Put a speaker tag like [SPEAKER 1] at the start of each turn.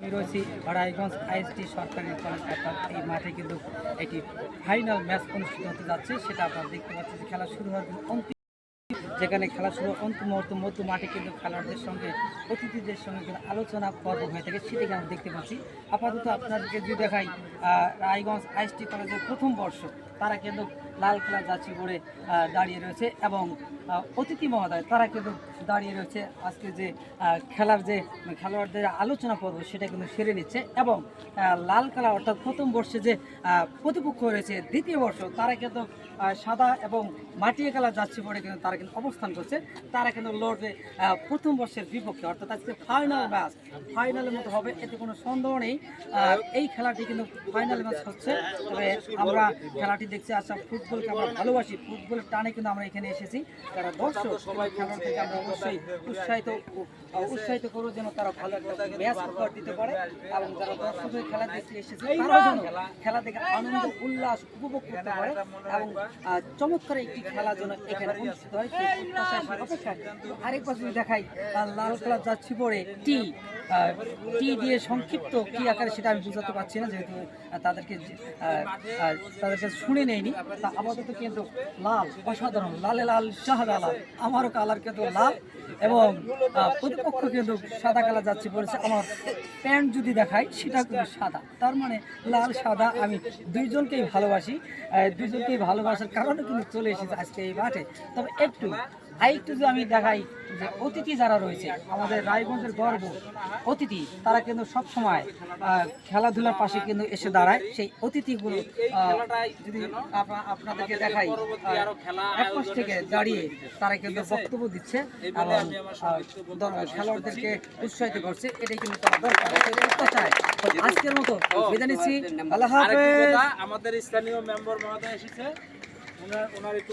[SPEAKER 1] আমি রয়েছি আইএসটি সরকারি কলেজ অর্থাৎ এই মাঠে কিন্তু একটি ফাইনাল ম্যাচ অনুষ্ঠিত হতে যাচ্ছে, সেটা আপনারা দেখতে পাচ্ছেন যে খেলা শুরু হওয়ার অন্তিম যেখানে খেলা শুরু অন্তিম মুহূর্ত, মধ্য মাঠে কিন্তু খেলোয়াড়দের সঙ্গে, অতিথিদের সঙ্গে কিন্তু আলোচনা পর্ব হয়ে থাকে সেটাকে আমরা দেখতে পাচ্ছি। আপাতত আপনাদেরকে যদি দেখাই রায়গঞ্জ আইএসটি কলেজের প্রথম বর্ষ, তারা কিন্তু লাল খেলা যাচ্ছি করে দাঁড়িয়ে রয়েছে এবং অতিথি মহোদয়, তারা কিন্তু দাঁড়িয়ে রয়েছে আজকে যে খেলার যে খেলোয়াড়দের আলোচনা পর্ব, সেটা কিন্তু সেরে নিচ্ছে এবং লাল খেলা অর্থাৎ প্রথম বর্ষে যে প্রতিপক্ষ রয়েছে দ্বিতীয় বর্ষ, তারা কিন্তু সাদা এবং মাটিয়ে খেলা যাচ্ছে পরে কিন্তু তারা কিন্তু অবস্থান করছে। তারা কিন্তু লড়বে প্রথম বর্ষের বিপক্ষে, অর্থাৎ আজকে ফাইনাল ম্যাচ ফাইনালের মতো হবে, এতে কোনো সন্দেহ নেই। এই খেলাটি কিন্তু ফাইনাল ম্যাচ হচ্ছে। তবে আমরা খেলাটি দেখছি আচ্ছা ফুটবলকে আমরা ভালোবাসি। ফুটবলের টানে কিন্তু আমরা এখানে এসেছি। যারা দর্শক সবাই খেলোয়াড় থেকে আমরা অবশ্যই উৎসাহিত উৎসাহিত করব যেন তারা ভালো একটা ম্যাচ উপহার দিতে পারে এবং যারা দর্শক হয়ে খেলা দেখতে এসেছে তারাও যেন খেলা। দেখে আনন্দ উল্লাস উপভোগ করতে পারে এবং চমৎকার একটি খেলা যেন এখানে অনুষ্ঠিত হয় আরেক পাশে যদি দেখাই লাল খেলা যাচ্ছি পরে টি টি দিয়ে সংক্ষিপ্ত কি আকারে সেটা আমি বুঝাতে পারছি না যেহেতু তাদেরকে তাদেরকে শুনে নেয়নি। তা আপাতত কিন্তু লাল অসাধারণ লালে লাল শাহাদা লাল আমারও কালার কিন্তু লাল। এবং প্রতিপক্ষ কিন্তু সাদা কালার যাচ্ছে বলেছে আমার প্যান্ট যদি দেখাই সেটা কিন্তু সাদা। তার মানে লাল, সাদা, আমি দুইজনকেই ভালোবাসি। দুইজনকেই ভালোবাসার কারণে কিন্তু চলে এসেছে আজকে এই মাঠে। তবে একটু আরেকটু যদি আমি দেখাই যে অতিথি যারা রয়েছে আমাদের রায়গঞ্জের গর্ব। অতিথি তারা কিন্তু সব সময় খেলাধুলার পাশে কিন্তু এসে দাঁড়ায়। সেই অতিথিগুলো যদি আপনাদেরকে দেখাই আহ, এক পাশ থেকে দাঁড়িয়ে তারা কিন্তু বক্তব্য দিচ্ছে এবং খেলোয়াড়দেরকে উৎসাহিত করছে। এটাই কিন্তু দরকার। আজকের মতো নিচ্ছি।
[SPEAKER 2] আমাদের স্থানীয় মেম্বার মহোদয় এসেছে।